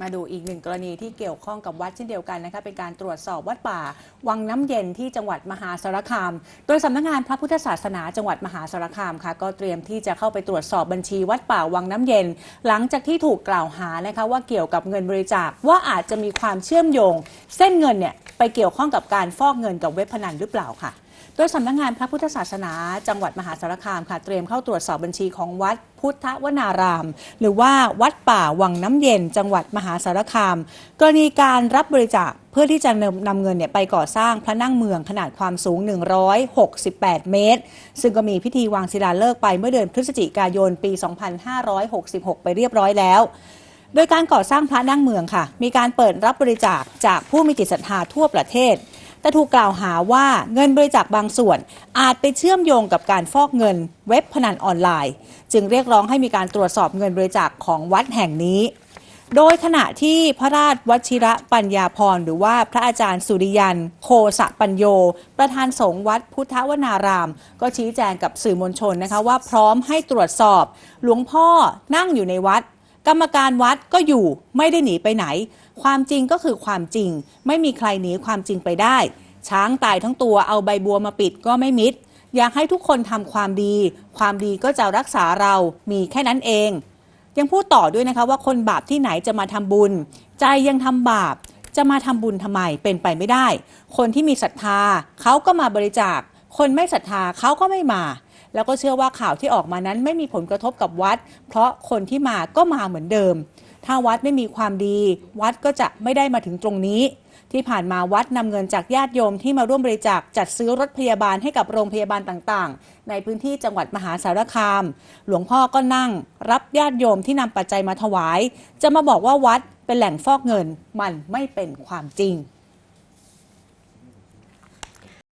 มาดูอีกหนึ่งกรณีที่เกี่ยวข้องกับวัดเช่นเดียวกันนะคะเป็นการตรวจสอบวัดป่า วังน้ำเย็นที่จังหวัดมหาสารคาม โดยสำนักงานพระพุทธศาสนาจังหวัดมหาสารคามค่ะ ก็เตรียมที่จะเข้าไปตรวจสอบบัญชีวัดป่าวังน้ำเย็น หลังจากที่ถูกกล่าวหานะคะว่าเกี่ยวกับเงินบริจาคว่าอาจจะมีความเชื่อมโยง เส้นเงินเนี่ยไปเกี่ยวข้องกับการฟอกเงินกับเว็บพนันหรือเปล่าค่ะ โดยสำนักงานพระพุทธศาสนา จังหวัดมหาสารคามค่ะเตรียมเข้าตรวจสอบบัญชีของวัดพุทธวนาราม หรือว่าวัดป่าวังน้ำเย็น จังหวัดมหาสารคาม กรณีการรับบริจาคเพื่อที่จะนำนำเงินเนี่ยไปก่อสร้างพระนั่งเมืองขนาดความสูง 168 เมตร ซึ่งก็มีพิธีวางศิลาฤกษ์ไปเมื่อเดือนพฤศจิกายนปี 2566 ไปเรียบร้อยแล้วโดยการก่อสร้างพระนั่งเมืองค่ะ มีการเปิดรับบริจาคจากผู้มีจิตศรัทธาทั่วประเทศ แต่ถูกกล่าวหาว่าเงินบริจาคบางส่วน อาจไปเชื่อมโยงกับการฟอกเงินเว็บพนันออนไลน์ จึงเรียกร้องให้มีการตรวจสอบเงินบริจาคของวัดแห่งนี้ โดยขณะที่พระราชวชิระปัญญาพรหรือว่าพระอาจารย์สุริยัน โคสะปัญโย ประธานสงฆ์วัดพุทธวนาราม ก็ชี้แจงกับสื่อมวลชนนะคะว่าพร้อมให้ตรวจสอบ หลวงพ่อนั่งอยู่ในวัด กรรมการวัดก็อยู่ไม่ได้หนีไปไหน ความจริงก็คือความจริง ไม่มีใครหนีความจริงไปได้ ช้างตายทั้งตัวเอาใบบัวมาปิดก็ไม่มิด อยากให้ทุกคนทำความดี ความดีก็จะรักษาเรามีแค่นั้นเอง ยังพูดต่อด้วยนะคะว่าคนบาปที่ไหนจะมาทำบุญ ใจยังทำบาปจะมาทำบุญทำไมเป็นไปไม่ได้ คนที่มีศรัทธาเขาก็มาบริจาค คนไม่ศรัทธาเขาก็ไม่มา แล้วก็เชื่อว่าข่าวที่ออกมานั้นไม่มีผลกระทบกับวัด เพราะคนที่มาก็มาเหมือนเดิม ถ้าวัดไม่มีความดี วัดก็จะไม่ได้มาถึงตรงนี้ ที่ผ่านมาวัดนำเงินจากญาติโยมที่มาร่วมบริจาคจัดซื้อรถพยาบาลให้กับโรงพยาบาลต่างๆ ในพื้นที่จังหวัดมหาสารคาม หลวงพ่อก็นั่ง รับญาติโยมที่นำปัจจัยมาถวาย จะมาบอกว่าวัดเป็นแหล่งฟอกเงินมันไม่เป็นความจริง